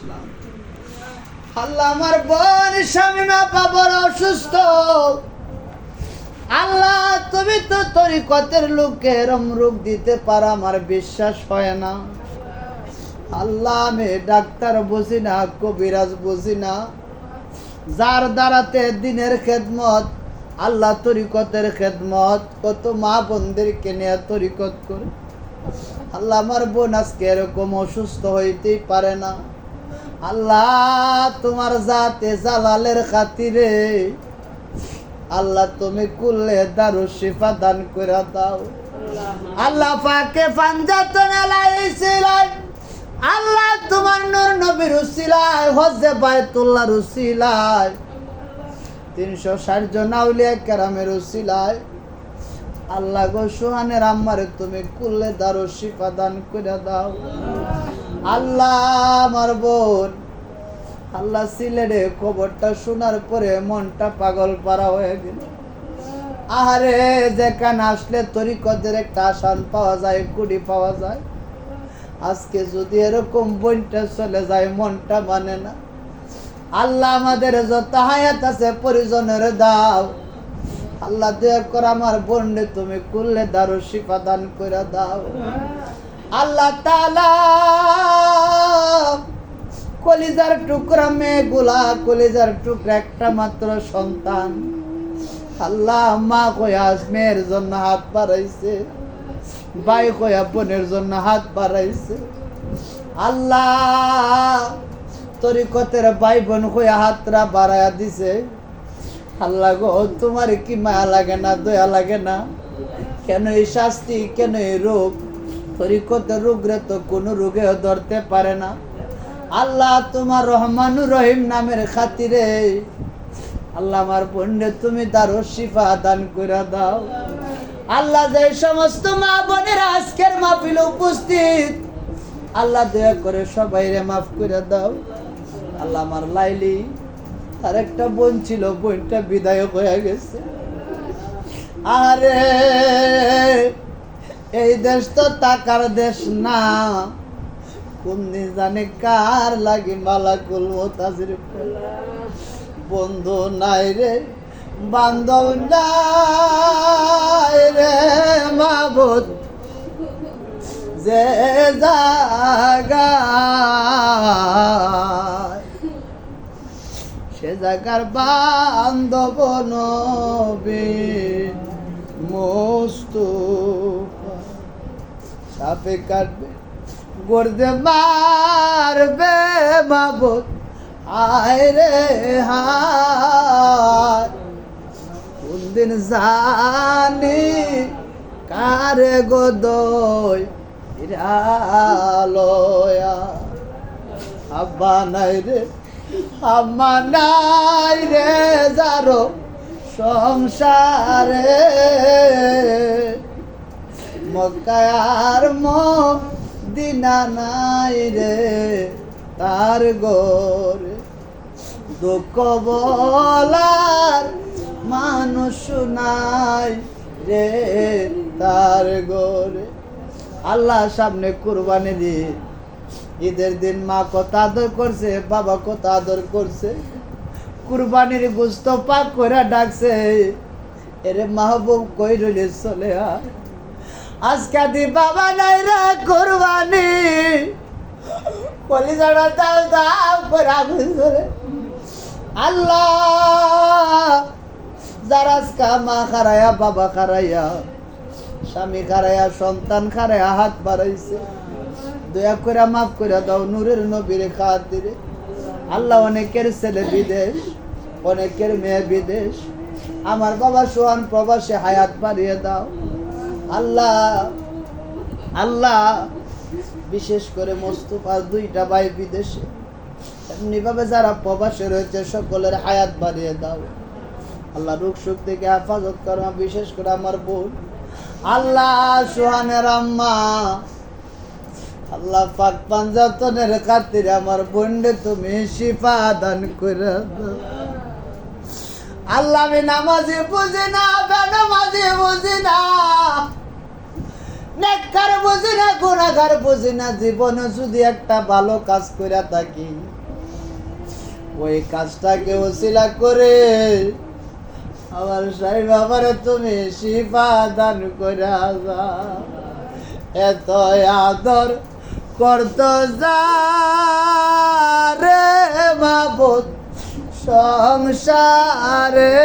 আসলাম আল্লাহ আমার বোন স্বামী মা বাবার অসুস্থ। আল্লাহ, তুমি তো তরিকতের লোককে এরম রোগ দিতে পারো, আমার বিশ্বাস হয় না। আল্লাহ, আমি ডাক্তার বুঝি না, কবিরাজ বুঝি না। যার দ্বারাতে দিনের খেদমত, আল্লাহ তরিকতের খেদমত, কত মা বোনদেরকে নিয়ে তরিকত করে। আল্লাহ আমার বোন আজকে এরকম অসুস্থ হইতেই পারে না। আল্লাহ তোমার জাতে জালালের খাতিরে আল্লাহ তুমি কুল্লে দারু শিফা দান করে দাও। আল্লাহ পাকে পাঞ্জাতন এলাইছিলেন আল্লাহ তোমার নূর নবীর উসিলায় হজে বায়তুল্লাহর উসিলায় তিনশো ষাট জন আউলিয়া কেরামের উসিলায় আল্লাহ গো সুহানের আম্মারে তুমি কুল্লে দারু শিফা দান করে দাও। আল্লাহ আমার বোন। আল্লাহ সিলেটে খবরটা শোনার পরে মনটা পাগল পারা হয়ে গেল। আহারে, যেখানে আসলে তরিকদের একটা আসান পাওয়া যায়, কুড়ি পাওয়া যায়। আজকে যদি এরকম বইটা চলে যায়, মনটা মানে না। আল্লাহ আমাদের যত হায়াত আছে পরিজনের দাও। আল্লাহ দয়া করে আমার বোনরে তুমি কুললে দারু শিফা দান করে দাও। আল্লাহ তালা কলিজার টুকরা মেয়েগুলা, কলিজার টুকরা একটা মাত্র সন্তান। আল্লাহ মা কয়া মেয়ের জন্য হাত বাড়াইছে, ভাই কয়া বোনের জন্য হাত বাড়াইছে। আল্লাহ তরিকতের ভাই বোন কয়া হাতরা বাড়াইয়া দিছে। আল্লাহ গো, তোমার কি মায়া লাগে না, দয়া লাগে না? কেন এই শাস্তি, কেন এই রোগ? রোগরে তো কোনো ধরতে পারে না। আল্লাহ তোমার রহিম নামের খাতিরে আল্লাহ আমার তুমি শিফা দান করে দাও। আল্লাহ সমস্ত উপস্থিত, আল্লাহ দয়া করে সবাই রে মাফ করে দাও। আল্লাহ আমার লাইলি আর একটা বোন ছিল, বোনটা বিদায় হয়ে গেছে। আরে এই দেশ তো টাকার দেশ না। কোন দিন জানে কার লাগি মালাকুল মোতাজির বন্ধু নাই রে, বান্ধব নাই রে মাবুদ। যে জায়গায় সে জায়গার বান্ধব নবী মোস্তফা সাপে কাটবে গর্দে মারবে মাবুদ। আয় রে, হায়। জানি কারে গোদয় আব্বা নাই রে, আম্মা নাই রে, যারো সংসারে। মক্কায়ার দিনা নাই রে তার গোরে। দুঃখ বলার মানুষ নাই রে তার গোরে। আল্লাহ সামনে কুরবানি দিয়ে ঈদের দিন মা কত আদর করছে, বাবা কত আদর করছে। কুরবানির গুস্ত পাক করে ডাকছে। এরে মাহবুব কই রইলে চলে আয় আজকে দি বাবা নাই রে কুরবানি। কলিজাটা দাও দাও করে আগুন আল্লাহ, যারা আজকে মা খারাইয়া বাবা খারাইয়া স্বামী খারাইয়া সন্তান খারাইয়া হাত বাড়াইছে। দয়া করে মাফ করে দাও, নূরের নবীরে খাত দিলে আল্লাহ অনেকের ছেলে বিদেশ, অনেকের মেয়ে বিদেশ। আমার বাবা সোহান প্রবাসে হায়াত বাড়িয়ে দাও। আল্লাহ আল্লাহ, বিশেষ করে মোস্তফার দুইটা ভাই বিদেশে। এমনিভাবে যারা প্রবাসে রয়েছে, সকলের হায়াত বাড়িয়ে দাও। আল্লাহ রোগ সুখ থেকে হেফাজত করো বিশেষ করে আমার বোন। আল্লাহ, সোহানের আম্মা। আল্লাহ পাক পাঞ্জাতনের খাতিরে আমার বোনরে তুমি শিফা দান করে আল্লাহ নামাজি বুঝি না বেনামাজি বুঝি না গুণাগার বুঝি না জীবনে যদি একটা ভালো কাজ করে থাকি। ওই কাজটাকে ওসিলা করে, আমার সাই বাবারে তুমি শিফা দান করে যাও এত আদর করত যা রে মাবুদ সংসারে।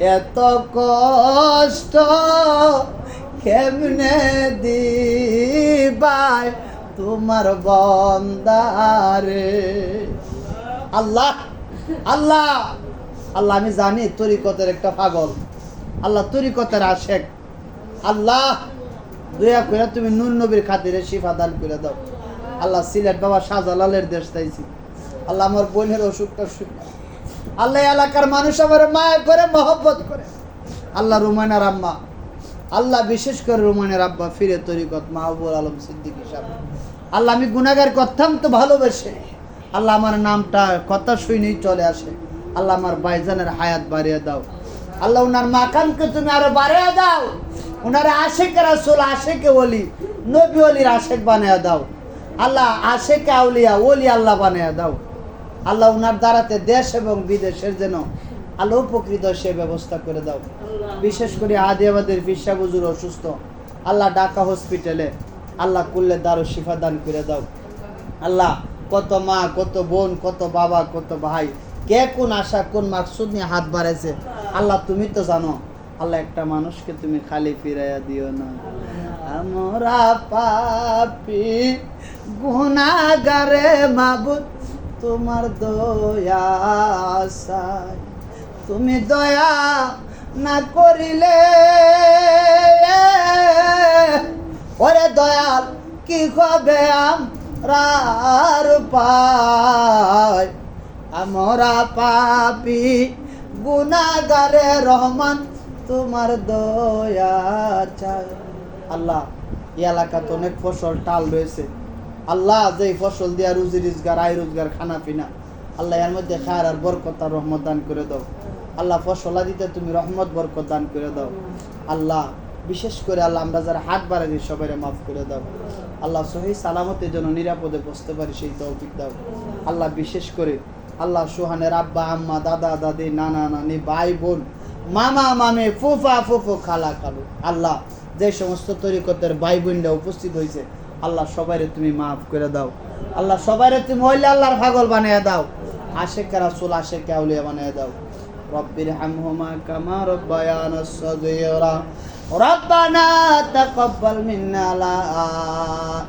এত কষ্ট কেমনে দিবাই তোমার বন্দারে? আল্লাহ আল্লাহ আল্লাহ, আমি জানি তরিকতের একটা পাগল। আল্লাহ, তরিকতের আশেক। আল্লাহ, দয়া করে তুমি নুন নবীর খাতিরে শিফা দান করে দাও। আল্লাহ, সিলেট বাবা শাহজালালের দেশ তাইছি আল্লাহ, আমার বোনের অসুখটা আল্লাহ এলাকার মানুষ আমার মায়া করে, মহব্বত করে। আল্লাহ রুমানার আম্মা। আল্লাহ বিশেষ করে রুমানের আব্বা, ফিরে তরিকত মাহবুল আলম সিদ্দিকী সাহেব। আল্লাহ আমি গুনাগার করতাম তো ভালোবেসে। আল্লাহ আমার নামটা, কথা শুনেই চলে আসে। আল্লাহ আমার বাইজানের হায়াত বাড়িয়ে দাও। আল্লাহ উনার মাকামকে তুমি আরও বাড়িয়ে দাও। উনার আশেকের আসল আশেকে বলি নবী অলির আশেক বানিয়ে দাও। আল্লাহ আশেকে আউলিয়া, ওলি আল্লাহ বানিয়ে দাও। আল্লাহ উনার দ্বারাতে দেশ এবং বিদেশের যেন আল্লাহ উপকৃত সে ব্যবস্থা করে দাও। বিশেষ করে আদিয়াবাদের ফিসা বুজুর অসুস্থ। আল্লাহ ঢাকা হসপিটালে আল্লাহ কুল্লে দারু শিফা দান করে দাও। আল্লাহ কত মা কত বোন কত বাবা কত ভাই কে কোন আশা কোন মাকসুদ নিয়ে হাত বাড়াইছে আল্লাহ তুমি তো জানো আল্লাহ একটা মানুষকে তুমি খালি ফিরাইয়া দিও না। আমরা পাপি গুনাগারে মাবুদ। তোমার দয়া তুমি দয়া না করিলে, ওরে দয়াল, কি হবে আমরার পাই আমরা পাপি গুনাগারে রহমান, তোমার দয়া চাই। আল্লাহ এলাকাতে অনেক ফসল, টাল রয়েছে। আল্লাহ যে ফসল দিয়া রুজি, রোজগার, আয়, রোজগার খানা পিনা আল্লাহ এর মধ্যে খায়ার আর বরকত আর রহমত দান করে দাও। আল্লাহ ফসলা দিতে তুমি রহমত, বরকত দান করে দাও। আল্লাহ, বিশেষ করে আল্লাহ আমরা যারা হাত বাড়াই দিই সবাই মাফ করে দাও। আল্লাহ সহি সালামতের জন্য নিরাপদে বসতে পারি, সেই তৌফিক দাও। আল্লাহ বিশেষ করে আল্লাহ সুহানের আব্বা, আম্মা, দাদা, দাদি, নানা, নানি, ভাই, বোন, মামা, মামে, ফুফা, ফুফু, খালা, খালু। আল্লাহ যে সমস্ত তরিকতের ভাই বোনরা উপস্থিত হয়েছে আল্লাহ সবাইরে তুমি মাফ করে দাও আল্লাহ সবাইরে তুমি হইলে আল্লাহর পাগল বানিয়ে দাও আশেখ রাসুল আশেখ আউলিয়া বানিয়ে দাও রব্বির হামহুমা কামা রব্বায়ানা সগীরা ربنا تقبل منا لا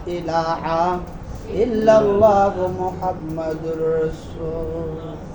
إله إلا الله محمد رسول